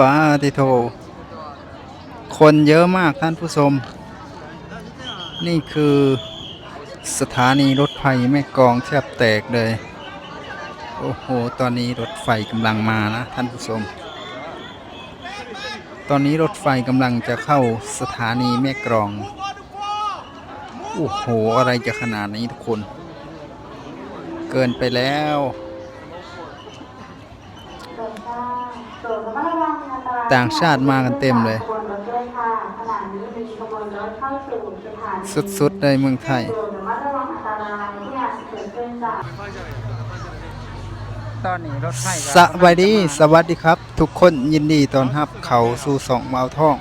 ปาติโท คนเยอะมากท่านผู้ชม นี่คือสถานีรถไฟแม่กองแทบแตกเลย โอ้โห ตอนนี้รถไฟกำลังมานะท่านผู้ชม ตอนนี้รถไฟกำลังจะเข้าสถานีแม่กลอง โอ้โห อะไรจะขนาดนี้ทุกคน เกินไปแล้ว ต่างชาติมากันเต็มเลย สุดๆเลยเมืองไทย ตอนนี้รถไฟสวัสดี สวัสดีครับ ทุกคนยินดีต้อนรับเขาสู่สองเมาท่อง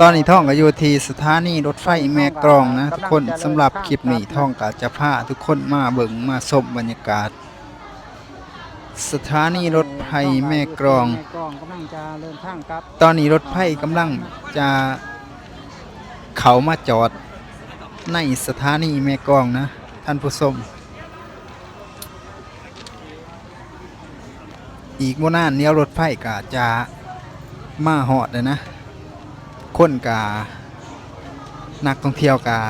ตอนนี้ท่องก็อยู่ที่สถานีรถไฟแม่กรองนะ ทุกคนสำหรับคลิปนี้ท่องก็จะพาทุกคนมาเบิ่งมาชมบรรยากาศ สถานีรถไฟแม่กรอง แม่กรองกำลังจะเดินทางกลับตอนนี้รถไฟกำลังจะเขามาจอดในสถานีแม่กลองนะ ท่านผู้ชมอีกโมนานเนี้ยรถไฟก็จะมาหอดเลยนะ คนกา นักท่องเที่ยวกา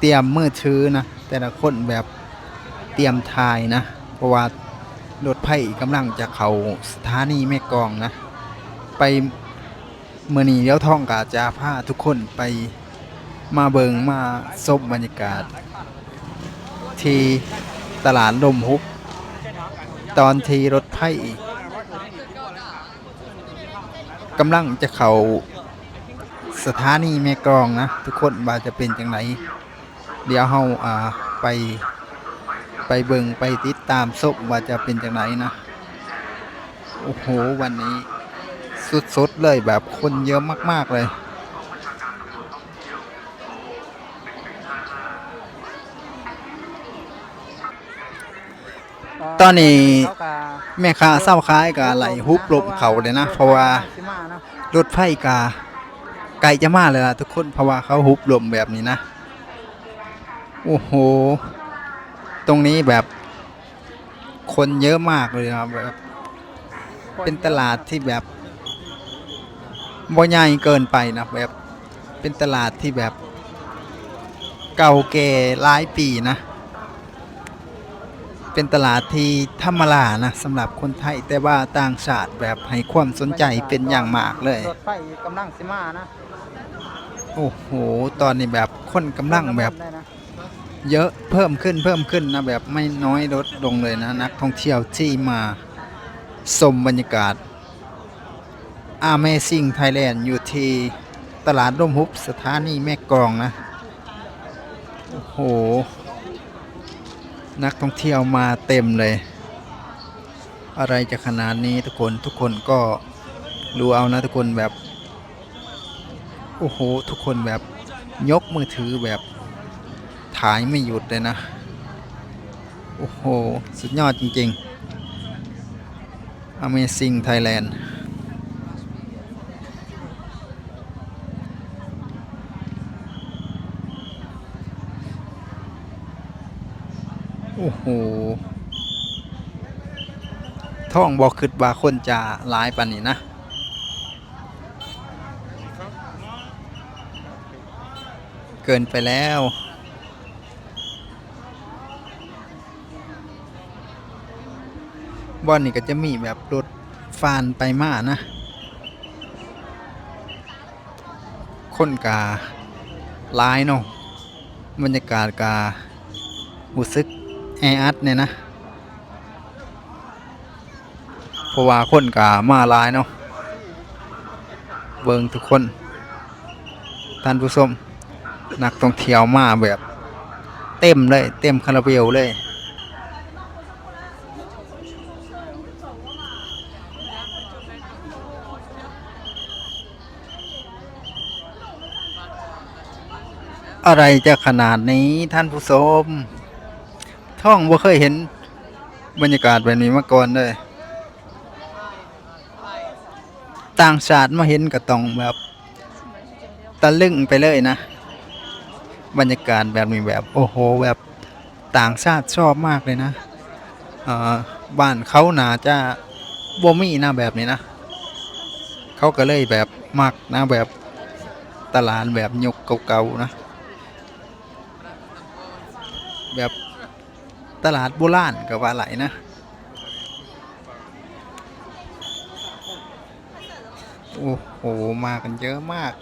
เตรียมมือถือนะ แต่ละคนแบบเตรียมถ่ายนะ เพราะว่า รถไฟกำลังจะเข้าสถานีแม่กองนะ ไปเมื่อนี้เดี๋ยวท่องกาจะพาทุกคนไปมาเบิงมาซบบรรยากาศ ที่ตลาดลมฮุบตอนที่รถไฟกำลังจะเข้าสถานีแม่กองนะ ทุกคนว่าจะเป็นจังไหนเดี๋ยวเฮาอ่าไป ไปเบิงไปติดตามซบว่าจะเป็นจังไหนนะ โอ้โห วันนี้สุดๆเลยแบบคนเยอะมาก ๆ เลย ตอนนี้แม่ค้าเศร้าค้ายกับไหลฮุบลมเขาเลยนะ เพราะว่าสิมาเนาะรถไฟกาไกลจะมาเลยล่ะทุกคนเพราะว่าเขาฮุบลมแบบนี้นะ โอ้โห ตรงนี้แบบคนเยอะมากเลยครับแบบเป็นตลาดที่แบบบ่ใหญ่เกินไปนะแบบเป็นตลาดที่แบบ เก่าแก่หลายปีนะ เป็นตลาดที่ธรรมดานะสำหรับคนไทยแต่ว่าต่างชาติแบบให้ความสนใจเป็นอย่างมากเลยรถไฟกำลังสิมานะโอ้โห ตอนนี้แบบคนกำลังแบบได้นะ เยอะเพิ่มขึ้นเพิ่มขึ้นนะแบบไม่น้อยลดลงเลยนะนักท่องเที่ยวที่มาชมบรรยากาศ Amazing Thailand อยู่ที่ตลาดร่มฮุบสถานีแม่กลองนะ โอ้โห นักท่องเที่ยวมาเต็มเลย อะไรจะขนาดนี้ทุกคนทุกคนก็รู้เอานะทุกคนแบบ โอ้โห ทุกคนแบบยกมือถือแบบายไม่หยุดเลยนะ โอ้โห สุดยอดจริง ๆ Amazing Thailand โอ้โห ท่องบอกคิดว่าคนจะหลายปานนี้นะเกินไปแล้ว บอนนี่ก็จะมีแบบรถฟานไปมานะ คนกาลายเนาะบรรยากาศการู้สึกแออัดเนี่ยนะเพราะว่าคนกามาลายเนาะเบิงทุกคนท่านผู้ชมนักท่องเที่ยวมาแบบ เต็มเลย เต็มคาราเบลเลย อะไรจะขนาดนี้ท่านผู้ชมท่องบ่าเคยเห็นบรรยากาศแบบนี้มาก่อนเลยต่างชาติมาเห็นก็ต้องแบบตะลึงไปเลยนะ บรรยากาศแบบนี้แบบโอ้โหแบบต่างชาติชอบมากเลยนะอ่อบ้านเขาหนาจะบ่มีหน้าแบบนี้นะ เขาก็เลยแบบมักนะแบบตลาดแบบยกเก่าๆนะ แบบตลาดโบราณก็ว่าไหลนะ โอ้โห มากันเยอะมาก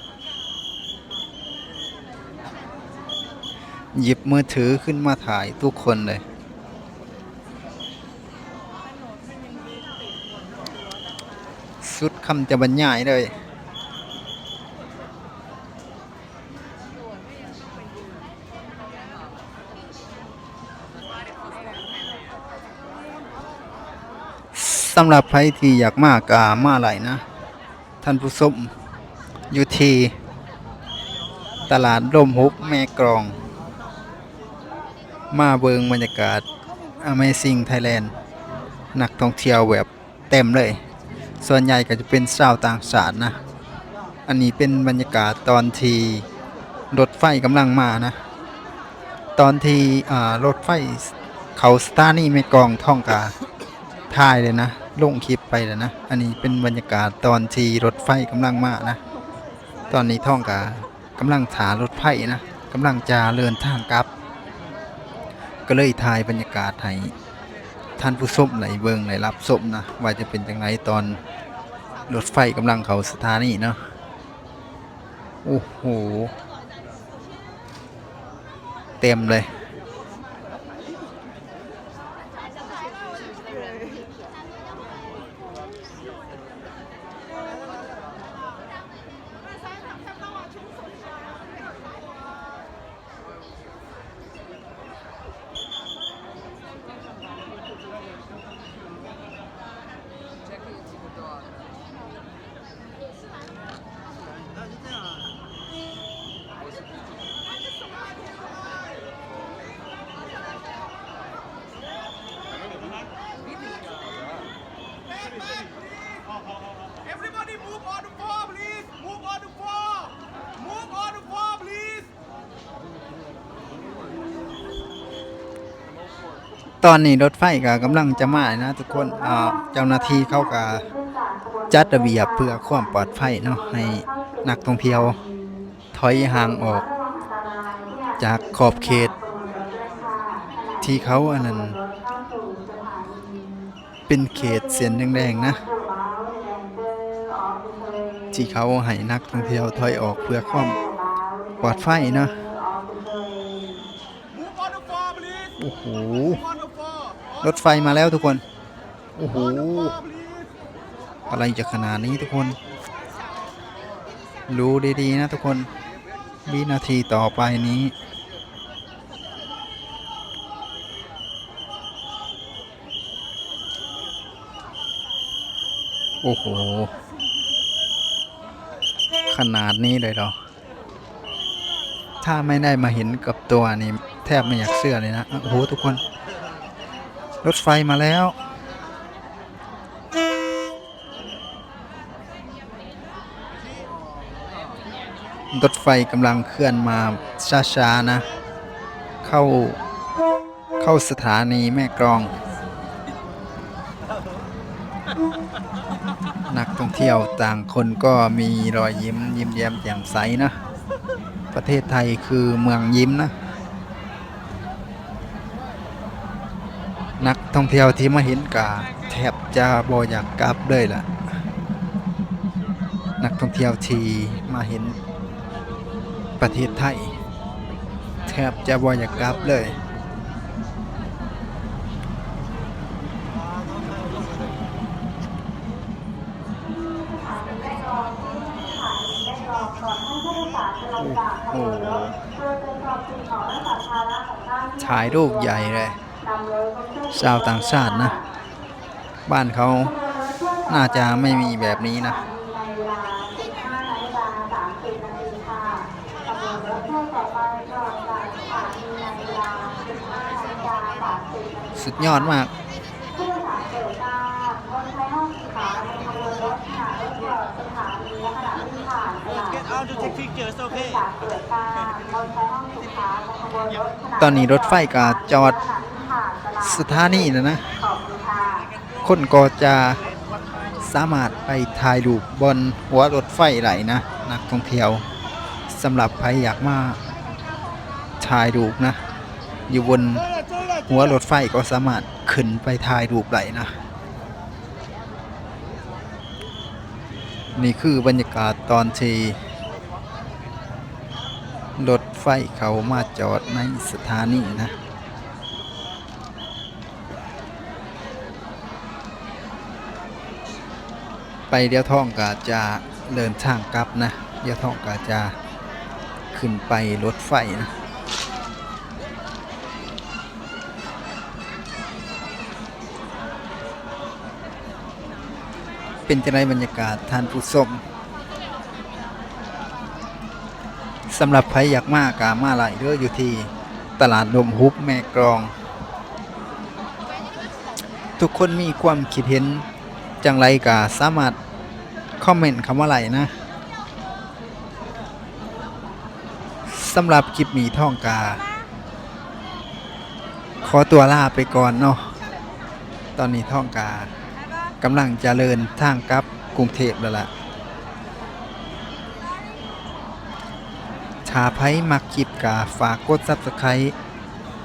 หยิบมือถือขึ้นมาถ่ายทุกคนเลย สุดคำจะบรรยายเลย สำหรับใครที่อยากมากกามาไหลนะ ท่านผู้ชมอยู่ที่ตลาดร่มฮุบแม่กรอง มาเบิงบรรยากาศ Amazing Thailand นักท่องเที่ยวแบบเต็มเลย ส่วนใหญ่ก็จะเป็นชาวต่างชาตินะ อันนี้เป็นบรรยากาศตอนที่รถไฟกำลังมานะ ตอนที่อ่ารถไฟเขาสถานีแม่กลองท่องกาถ่ายเลยนะ ลงคลิปไปเลยนะ อันนี้เป็นบรรยากาศตอนที่รถไฟกำลังมานะ ตอนนี้ท่องกากำลังถารถไฟนะกำลังจะเดินทางกลับ ก็เลยถ่ายบรรยากาศให้ท่านผู้ชมไหลเบิงไหลรับชมนะ ว่าจะเป็นจังไรตอนรถไฟกำลังเขาสถานีเนาะ โอ้โห เต็มเลย ตอนนี้รถไฟก็กำลังจะมานะทุกคนเจ้าหน้าที่เขาก็จัดระเบียบเพื่อความปลอดภัยเนาะให้นักท่องเที่ยวถอยห่างออก จากขอบเขต ที่เขาอันนั้นเป็นเขตเส้นแดงๆนะที่เขาให้นักท่องเที่ยวถอยออกเพื่อความปลอดภัยเนาะโอ้โห รถไฟมาแล้วทุกคน โอ้โห On the floor, please. อะไรจะขนาดนี้ทุกคน รู้ดีๆนะทุกคนวินาทีต่อไปนี้ โอ้โห ขนาดนี้เลยเหรอ ถ้าไม่ได้มาเห็นกับตัวนี่ แทบไม่อยากเชื่อเลยนะ โอ้โห ทุกคน รถไฟมาแล้ว รถไฟกำลังเคลื่อนมาช้าๆนะ เข้า เข้าสถานีแม่กลอง นักท่องเที่ยวต่างคนก็มีรอยยิ้มยิ้มแย้มแจ่มใสนะ ประเทศไทยคือเมืองยิ้มนะ นักท่องเที่ยวที่มาเห็นกาแทบจะบออยากกลับเลยล่ะ นักท่องเที่ยวที่มาเห็นประเทศไทย แทบจะบอยากกลับเลยโอ้โหถ่ายรูปใหญ่เลย ชาวต่างชาตินะ บ้านเขาน่าจะไม่มีแบบนี้นะสุดยอดมาก Get out to take pictures, okay? ตอนนี้รถไฟก็จอด สถานีแล้วนะ คนก็จะสามารถไปถ่ายรูปบนหัวรถไฟไหลนะ นักท่องเที่ยวสำหรับใครอยากมาถ่ายรูปนะ อยู่บนหัวรถไฟก็สามารถขึ้นไปถ่ายรูปไหลนะ นี่คือบรรยากาศตอนที่รถไฟเขามาจอดในสถานีนะ ไปเดียวท่องก็จะเดินทางกลับนะเดียวท่องก็จะขึ้นไปรถไฟนะเป็นจะไรบรรยากาศท่านผู้ชมสำหรับใครอยากมากามาไหลเด้ออยู่ที่ตลาดลมฮุบแม่กรอง ทุกคนมีความคิดเห็น จังไรกาสามารถคอมเมนต์คำว่าไหลนะสำหรับคลิปหมีท่องกา ขอตัวลาไปก่อนเนาะตอนนี้ท่องกากำลังจะเดินทางกลับกรุงเทพแล้วล่ะชาไพ่มักคลิปกาฝากกดซับสไครต์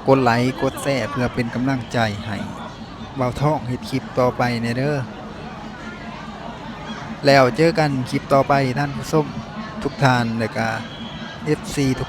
กดไลค์กดแชร์เพื่อเป็นกำลังใจให้เบาท่องเฮ็ดคลิปต่อไปในเด้อ แล้วเจอกันคลิปต่อไปท่านผู้ชมทุกท่านเลยกา FC ทุก